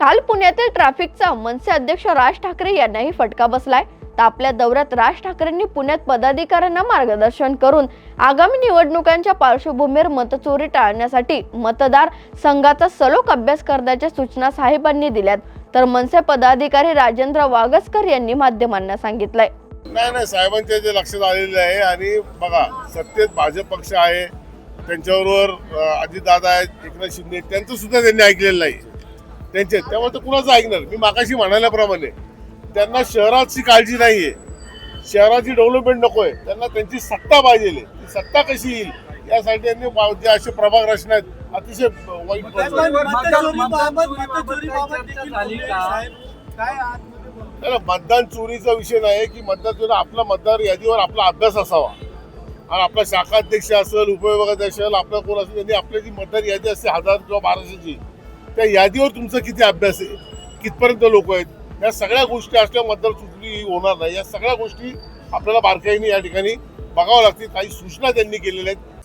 काल पुण्यातील ट्रॅफिकचा मनसे अध्यक्ष राज ठाकरे यांनाही फटका बसलाय. तर आपल्या दौऱ्यात राज ठाकरेंनी पुण्यात पदाधिकाऱ्यांना मार्गदर्शन करून आगामी निवडणुकांच्या पार्श्वभूमीवर मतचोरी टाळण्यासाठी मतदार संघाचा सलोख अभ्यास करण्याच्या सूचना साहेबांनी दिल्यात. तर मनसे पदाधिकारी राजेंद्र वागसकर यांनी माध्यमांना सांगितलंय. नाही नाही साहेबांच्या जे लक्षात आलेलं आहे. आणि बघा सत्तेत भाजप पक्ष आहे त्यांच्याबरोबर अजितदादा आहेत एकनाथ शिंदे त्यांचं सुद्धा त्यांनी ऐकलेलं नाही. त्यांचे त्यामुळे तर कुणाचं ऐकणार? मी मागाशी म्हणाल्याप्रमाणे. त्यांना शहराची काळजी नाहीये. शहराची डेव्हलपमेंट नको आहे त्यांना त्यांची सत्ता पाहिजे. ती सत्ता कशी येईल? यासाठी त्यांनी असे प्रभाग रचना आहेत अतिशय वाईट नाही, नाही, मतदान चोरीचा विषय नाही की मतदान चोरी आपला मतदार यादीवर आपला अभ्यास असावा. आणि आपला शाखा अध्यक्ष असेल उपविभागाध्यक्ष असेल आपला कोण असेल त्यांनी आपली जी मतदार यादी असते हजार किंवा बाराशेची त्या यादीवर तुमचा किती अभ्यास आहे? कितपर्यंत लोक आहेत? या सगळ्या गोष्टी असल्याबद्दल मतदार चुकली होणार नाही. या सगळ्या गोष्टी आपल्याला बारकाईने या ठिकाणी बघावं लागतील. काही सूचना त्यांनी केलेल्या आहेत.